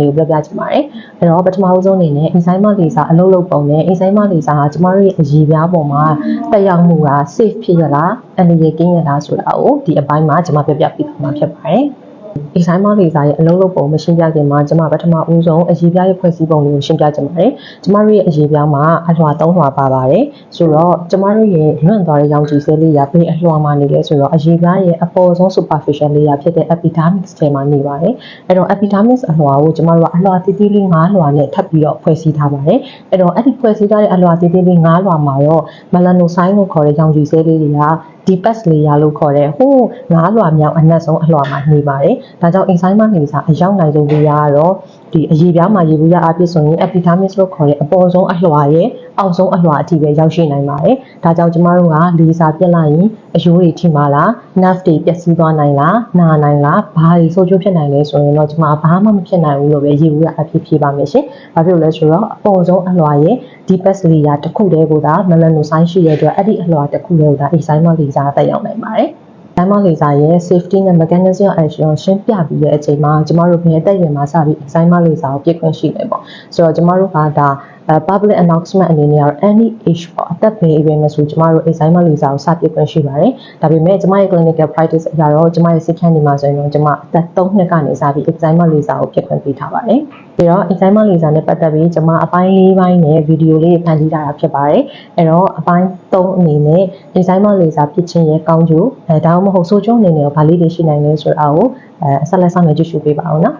လေးကိုပြောပြချင်ပါတယ်။အဲ့တော့ပထမဆုံးအနေနဲ့အင်ဆိုင်မလေးစာအလုပ်လုပ်ပုံနဲ့အင်ဆိုင်မလေးစာကကျမတို့ရဲ့အရေးပြားပုံမှာတက်ရောက်မှုက safe ဖြစ်ရလားအန္တရာယ်ကင်းရလားဆိုတာကိုဒီအပိုင်းမှာကျွန်မပြောပြပေးသွားမှာဖြစ်ပါတယ်။ ဒီဆိုင်မလေးစာရဲ့အလုံးလုံးပုံမရှင်းပြခင်မှာကျွန်မပထမဦးဆုံးအရေးပြားရဲ့ဖွဲ့စည်းပုံလေးကိုရှင်းပြချင်ပါတယ်။ကျွန်မတို့ရဲ့အရေးပြားမှာအလွှာ၃လွှာပါပါတယ်။ဆိုတော့ကျွန်မတို့ရဲ့လွန့်သွားတဲ့ရောင်ခြည်ဆဲလေးရာဘယ်အလွှာမှာနေလဲဆိုတော့အရေးပြားရဲ့အပေါ်ဆုံး superficial layer ဖြစ်တဲ့ epidermis ထဲမှာနေပါတယ်။အဲ့တော့ epidermis အလွှာကိုကျွန်မတို့ကအလွှာတိတိလေး၅လွှာနဲ့ထပ်ပြီးတော့ဖွဲ့စည်းထားပါတယ်။အဲ့တော့အဲ့ဒီဖွဲ့စည်းထားတဲ့အလွှာတိတိလေး၅လွှာမှာတော့ melanocyte လို့ခေါ်တဲ့ရောင်ခြည်ဆဲလေးတွေက deepest layer လို့ခေါ်တဲ့ဟိုးငါးလွှာမြောက်အနက်ဆုံးအလွှာမှာနေပါတယ်။ဒါကြောင့် enzyme နေစာအရောက်နိုင်ဆုံး layer ကတော့ဒီအရေပြားမှာရေဘူးရအဖြစ်ဆိုရင် epidermis လို့ခေါ်တဲ့အပေါ်ဆုံးအလွှာရဲ့အောက်ဆုံးအလွှာအထိပဲရောက်ရှိနိုင်ပါတယ်။ဒါကြောင့်ကျမတို့ကလေစာပြက်လိုက်ရင်အယိုးတွေထိမှာလား nerve တွေပျက်စီးသွားနိုင်လားနာနိုင်လားဘာတွေဆိုးကျိုးဖြစ်နိုင်လဲဆိုရင်တော့ကျမဘာမှမဖြစ်နိုင်ဘူးလို့ပဲရေဘူးရအဖြစ်ဖြေပါမယ်ရှင်။ဘာဖြစ်လို့လဲဆိုတော့အပေါ်ဆုံးအလွှာရဲ့ deepest layer တစ်ခုတည်းကိုသာ melanocyte ရှိတဲ့အတွက်အဲ့ဒီအလွှာတစ်ခုတည်းကိုသာ enzyme လေစာတက်ရောက်နိုင်ပါတယ်။ Diamond laser ရဲ့ safety နဲ့ mechanism action ကိုရှင်းပြပြီးတဲ့အချိန်မှာကျမတို့ဘယ်အသက်အရွယ်မှာစပြီး Diamond laser ကိုပြည့်ခွင့်ရှိလဲပေါ့ဆိုတော့ကျမတို့ကဒါအဲ public announcement အနေနဲ့ကတော့ any age ပေါ့အသက်ဘယ်အရွယ်မှာဆိုကျမတို့ Diamond laser ကိုစပြည့်ခွင့်ရှိပါတယ်ဒါပေမဲ့ကျမရဲ့ clinical practice အရတော့ကျမရဲ့စိတ်ခံနေမှာဆိုရင်တော့ကျမအသက်3နှစ်ကနေစပြီး Diamond laser ကိုပြည့်ခွင့်ပေးထားပါတယ်ပြီးတော့ Diamond laser နဲ့ပတ်သက်ပြီးကျမအပိုင်း၄ပိုင်းနဲ့ဗီဒီယိုလေးဖန်တီးထားတာဖြစ်ပါတယ်အဲ့တော့အပိုင်း3အနေနဲ့ Diamond laser ဖြစ်ခြင်းရဲ့ကောင်းကျိုးအဲဒါမှမဟုတ်ဆိုးကျိုးအနေနဲ့ဘာလေးတွေရှိနိုင်လဲဆိုတာကိုအဲဆက်လက်ဆောင်ရွက်ကြည့်ရှုပေးပါအောင်နော်